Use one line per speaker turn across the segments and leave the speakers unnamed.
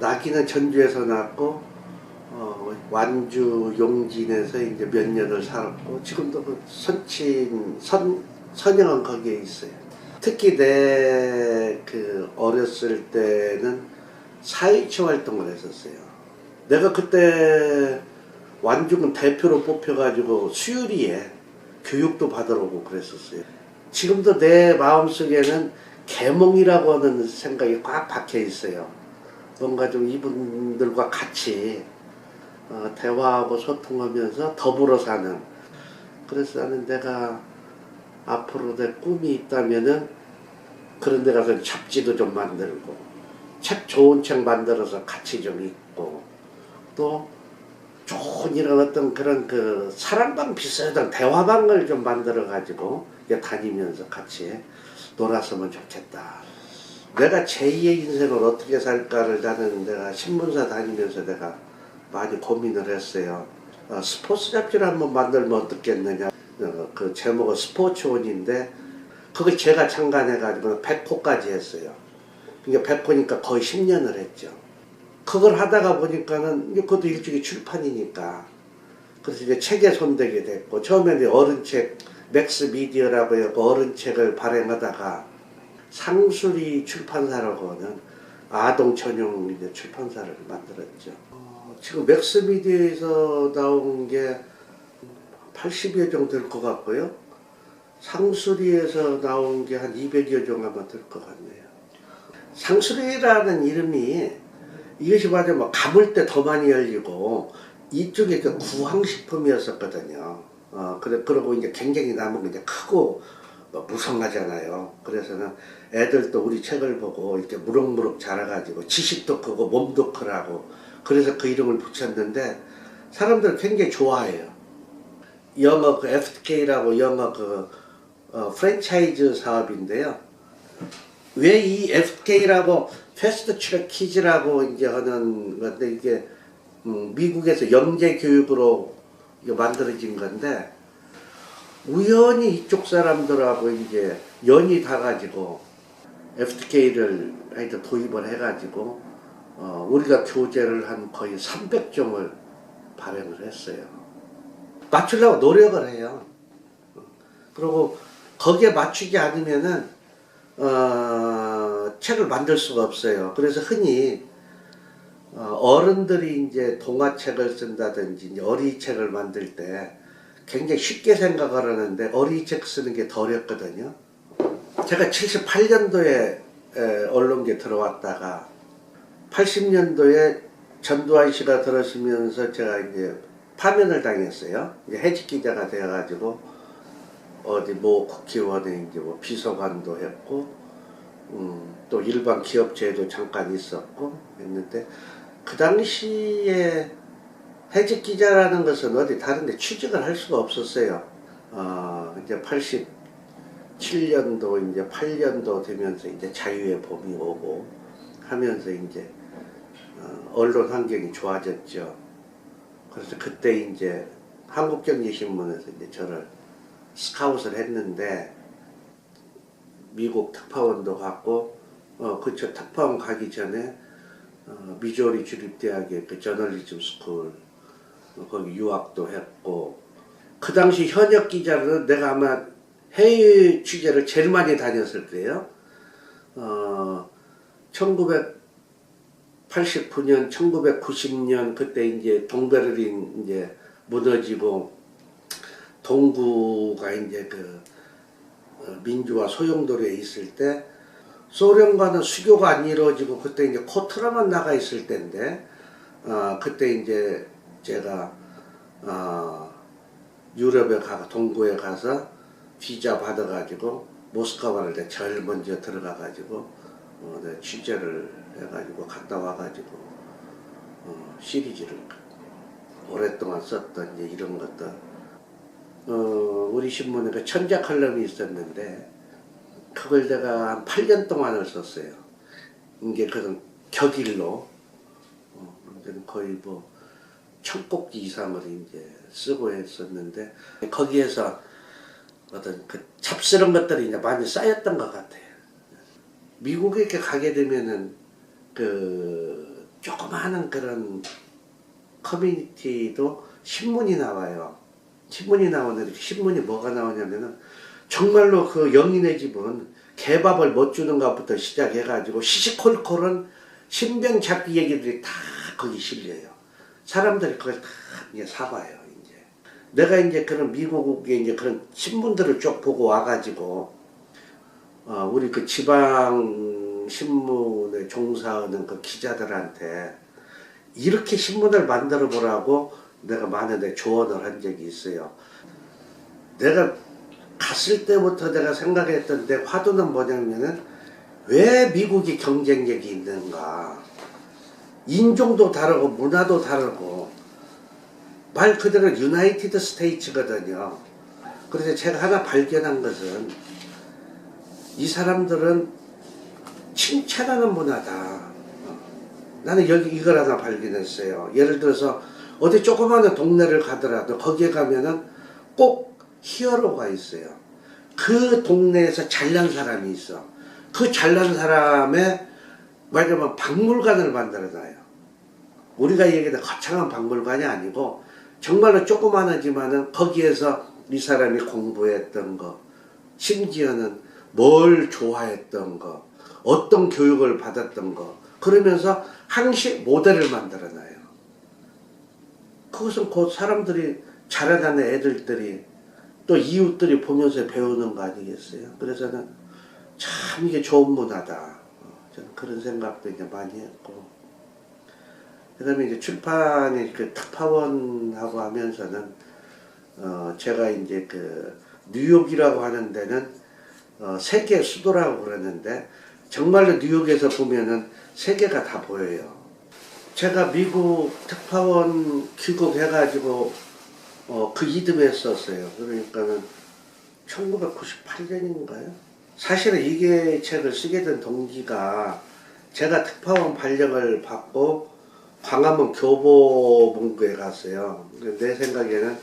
나기는 전주에서 낳고 어, 완주 용진에서 이제 몇 년을 살았고 지금도 그 선친 선 선영은 거기에 있어요. 특히 내 그 어렸을 때는 사회치 활동을 했었어요. 내가 그때 완주군 대표로 뽑혀가지고 수유리에 교육도 받으러 오고 그랬었어요. 지금도 내 마음속에는 계몽이라고 하는 생각이 꽉 박혀 있어요. 뭔가 좀 이분들과 같이 어, 대화하고 소통하면서 더불어 사는 그래서 나는 내가 앞으로 내 꿈이 있다면은 그런 데 가서 잡지도 좀 만들고 책 좋은 책 만들어서 같이 좀 읽고 또 좋은 이런 어떤 그런 그 사랑방 비슷한 대화방을 좀 만들어 가지고 다니면서 같이 놀았으면 좋겠다. 내가 제2의 인생을 어떻게 살까를 나는 내가 신문사 다니면서 내가 많이 고민을 했어요. 어, 스포츠 잡지를 한번 만들면 어떻겠느냐. 어, 그 제목은 스포츠원인데 그걸 제가 창간해가지고 100호까지 했어요. 그러니까 100호니까 거의 10년을 했죠. 그걸 하다가 보니까는 그것도 일종의 출판이니까 그래서 이제 책에 손대게 됐고 처음에는 어른 책 맥스 미디어라고 해서 어른 책을 발행하다가 상수리 출판사라고 하는 아동 전용 출판사를 만들었죠. 어, 지금 맥스 미디어에서 나온 게 80여 종 될 것 같고요. 상수리에서 나온 게 한 200여 종 아마 될 것 같네요. 상수리라는 이름이 이것이 맞아 뭐 가물 때더 많이 열리고 이쪽에 그 구황식품이었었거든요. 어, 그래, 그러고 이제 굉장히 게 이제 크고 뭐 무성하잖아요. 그래서는 애들도 우리 책을 보고 이렇게 무럭무럭 자라가지고 지식도 크고 몸도 크라고 그래서 그 이름을 붙였는데 사람들 굉장히 좋아해요. 영어 그 FK라고 영어 그 어, 프랜차이즈 사업인데요. 왜 이 FK라고 패스트 트랙 키즈라고 이제 하는 건데 이게 음, 미국에서 영재 교육으로 만들어진 건데 우연히 이쪽 사람들하고 이제 연이 닿아가지고 FTK를 하여튼 도입을 해가지고 어, 우리가 교재를 한 거의 300종을 발행을 했어요. 맞추려고 노력을 해요. 그리고 거기에 맞추지 않으면은 어, 책을 만들 수가 없어요. 그래서 흔히 어, 어른들이 이제 동화책을 쓴다든지 어린이책을 만들 때 굉장히 쉽게 생각을 하는데 어린이 책 쓰는 게 더 어렵거든요. 제가 78년도에 언론계 들어왔다가 80년도에 전두환 씨가 들어서면서 제가 이제 파면을 당했어요. 이제 해직 기자가 되어가지고 어디 뭐 국회의원에 이제 뭐 비서관도 했고 음, 또 일반 기업체에도 잠깐 있었고 했는데 그 당시에 해직 기자라는 것은 어디 다른데 취직을 할 수가 없었어요. 어, 이제 87년도 이제 8년도 되면서 이제 자유의 봄이 오고 하면서 이제 어, 언론 환경이 좋아졌죠. 그래서 그때 이제 한국경제신문에서 이제 저를 스카웃을 했는데 미국 특파원도 갔고 어 그쵸 특파원 가기 전에 어, 미조리 주립대학의 그 저널리즘 스쿨 어, 거기 유학도 했고 그 당시 현역 기자는 내가 아마 해외 취재를 제일 많이 다녔을 때요. 어 1989년, 1990년 그때 이제 동베를린 이제 무너지고 동구가 이제 그 어, 민주화 소용돌이에 있을 때 소련과는 수교가 안 이루어지고 그때 이제 코트라만 나가 있을 때인데 어 그때 이제 제가 어 유럽에 가 동구에 가서 비자 받아가지고 모스크바를 제일 먼저 들어가가지고 어 내가 취재를 해가지고 갔다 와가지고 어 시리즈를 오랫동안 썼던 이제 이런 것들 어, 우리 신문에 그 천자 칼럼이 있었는데 그걸 내가 한 8년 동안을 썼어요. 이게 그런 격일로 어, 거의 뭐 천곡지 이상을 이제 쓰고 했었는데 거기에서 어떤 그 잡스러운 것들이 이제 많이 쌓였던 것 같아요. 미국에 이렇게 가게 되면은 그 조그마한 그런 커뮤니티도 신문이 나와요. 신문이 나오는데 그 신문이 뭐가 나오냐면은 정말로 그 영인의 집은 개밥을 못 주는 것부터 시작해가지고 시시콜콜한 신병 잡기 얘기들이 다 거기 실려요. 사람들이 그걸 다 이제 사봐요. 이제 내가 이제 그런 미국의 이제 그런 신문들을 쭉 보고 와가지고 어, 우리 그 지방 신문에 종사하는 그 기자들한테 이렇게 신문을 만들어 보라고 내가 많은데 조언을 한 적이 있어요. 내가 갔을 때부터 내가 생각했던 내 화두는 뭐냐면은 왜 미국이 경쟁력이 있는가? 인종도 다르고 문화도 다르고 말 그대로 유나이티드 스테이츠거든요. 그래서 제가 하나 발견한 것은 이 사람들은 칭찬하는 문화다. 어. 나는 여기 이걸 하나 발견했어요. 예를 들어서 어디 조그마한 동네를 가더라도 거기에 가면은 꼭 히어로가 있어요. 그 동네에서 잘난 사람이 있어. 그 잘난 사람의 말하자면 박물관을 만들어놔요. 우리가 얘기하는 거창한 박물관이 아니고 정말로 조그마하지만은 거기에서 이 사람이 공부했던 거, 심지어는 뭘 좋아했던 거, 어떤 교육을 받았던 거, 그러면서 항시 모델을 만들어놔요. 그것은 곧 사람들이 자라나는 애들들이 또 이웃들이 보면서 배우는 거 아니겠어요? 그래서는 참 이게 좋은 문화다. 어, 저는 그런 생각도 이제 많이 했고. 그 다음에 이제 출판의 그 특파원하고 하면서는, 어, 제가 이제 그 뉴욕이라고 하는 데는, 어, 세계 수도라고 그러는데, 정말로 뉴욕에서 보면은 세계가 다 보여요. 제가 미국 특파원 귀국해가지고 어, 그 이듬해 썼어요. 그러니까는 1998년인가요? 사실은 이게 책을 쓰게 된 동기가 제가 특파원 발령을 받고 광화문 교보문고에 갔어요. 내 생각에는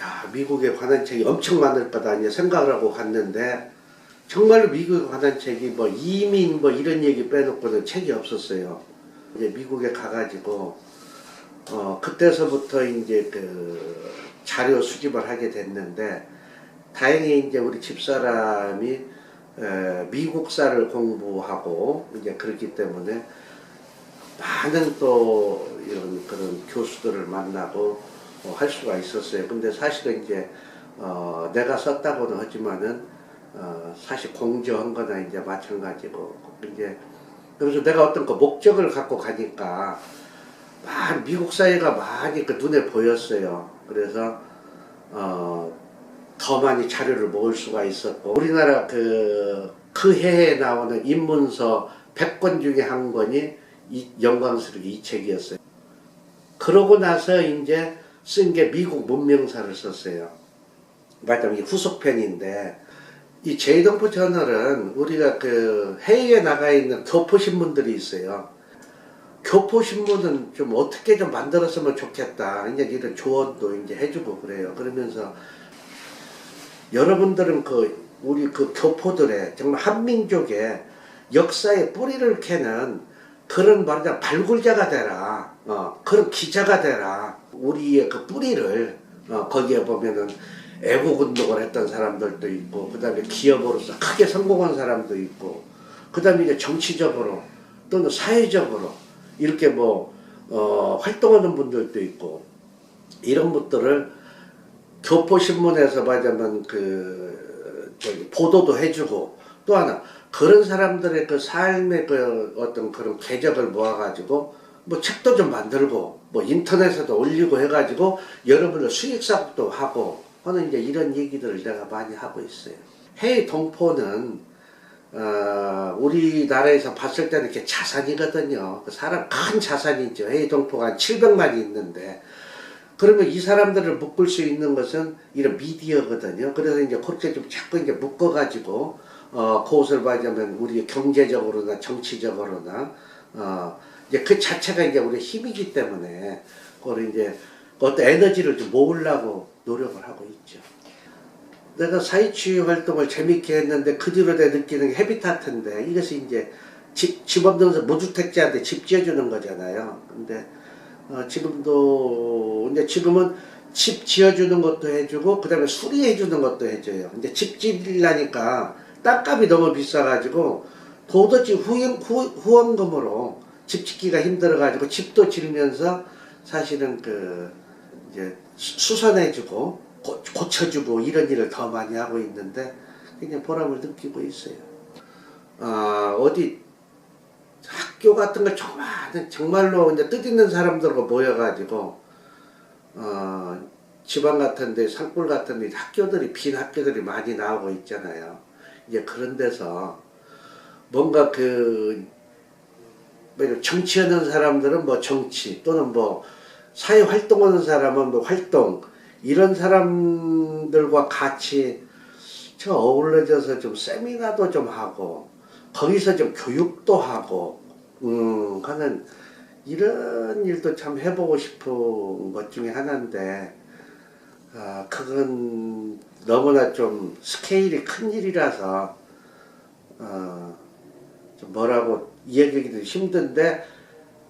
야 미국에 관한 책이 엄청 많을 거다 이제 생각을 하고 갔는데 정말로 미국에 관한 책이 뭐 이민 뭐 이런 얘기 빼놓고는 책이 없었어요. 이제 미국에 가가지고 어 그때서부터 이제 그 자료 수집을 하게 됐는데 다행히 이제 우리 집사람이 에, 미국사를 공부하고 이제 그렇기 때문에 많은 또 이런 그런 교수들을 만나고 어, 할 수가 있었어요. 근데 사실은 이제 어, 내가 썼다고는 하지만은 어, 사실 공저한 거나 이제 마찬가지고 이제 그래서 내가 어떤 그 목적을 갖고 가니까 막 미국 사회가 많이 그 눈에 보였어요. 그래서 어, 더 많이 자료를 모을 수가 있었고 우리나라 그, 그 해에 나오는 입문서 100권 중에 한 권이 이, 영광스럽게 이 책이었어요. 그러고 나서 이제 쓴 게 미국 문명사를 썼어요. 말하자면 후속편인데 이 제이동포 저널은 우리가 그 해외에 나가 있는 교포 신문들이 있어요. 교포 신문은 좀 어떻게 좀 만들었으면 좋겠다. 이제 이런 조언도 이제 해주고 그래요. 그러면서 여러분들은 그 우리 그 교포들의 정말 한민족의 역사의 뿌리를 캐는 그런 말하자 발굴자가 되라. 어, 그런 기자가 되라. 우리의 그 뿌리를 어, 거기에 보면은 애국 운동을 했던 사람들도 있고 그다음에 기업으로서 크게 성공한 사람도 있고 그다음에 이제 정치적으로 또는 사회적으로 이렇게 뭐 어, 활동하는 분들도 있고 이런 것들을 교포신문에서 말하자면 그 저기 보도도 해주고 또 하나 그런 사람들의 그 삶의 그 어떤 그런 궤적을 모아가지고 뭐 책도 좀 만들고 뭐 인터넷에도 올리고 해가지고 여러분들 수익 사업도 하고 하는 이제 이런 얘기들을 내가 많이 하고 있어요. 해외 동포는 어, 우리나라에서 봤을 때는 이렇게 자산이거든요. 그 사람 큰 자산이죠. 해외 동포가 한 700만이 있는데 그러면 이 사람들을 묶을 수 있는 것은 이런 미디어거든요. 그래서 이제 그렇게 좀 자꾸 이제 묶어가지고 어, 그것을 말하자면 우리 경제적으로나 정치적으로나 어, 이제 그 자체가 이제 우리 힘이기 때문에 그걸 이제 어떤 에너지를 좀 모으려고 노력을 하고 있죠. 내가 사회주의 활동을 재밌게 했는데 그 뒤로 내가 느끼는 게 헤비타트인데 이것이 이제 집, 집 없는 무주택자한테 집 지어주는 거잖아요. 근데 어, 지금도 이제 지금은 집 지어주는 것도 해주고 그 다음에 수리해주는 것도 해줘요. 근데 집 지으려니까 땅값이 너무 비싸가지고 도저히 후원, 후, 후원금으로 집 짓기가 힘들어가지고 집도 지으면서 사실은 그 이제 수- 수선해주고 고, 고쳐주고 이런 일을 더 많이 하고 있는데 굉장히 보람을 느끼고 있어요. 아 어디 학교 같은 거 정말 정말로 이제 뜻있는 사람들과 모여가지고 어 지방 같은 데 산골 같은 데 학교들이 빈 학교들이 많이 나오고 있잖아요. 이제 그런 데서 뭔가 그뭐 정치하는 사람들은 뭐 정치 또는 뭐 사회 활동하는 사람은 뭐 활동 이런 사람들과 같이 저 어울려져서 좀 세미나도 좀 하고 거기서 좀 교육도 하고 음 하는 이런 일도 참 해보고 싶은 것 중에 하나인데 아 그건 너무나 좀 스케일이 큰 일이라서 어, 좀 뭐라고 이야기하기도 힘든데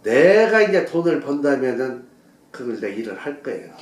내가 이제 돈을 번다면은 그걸 내 일을 할 거예요.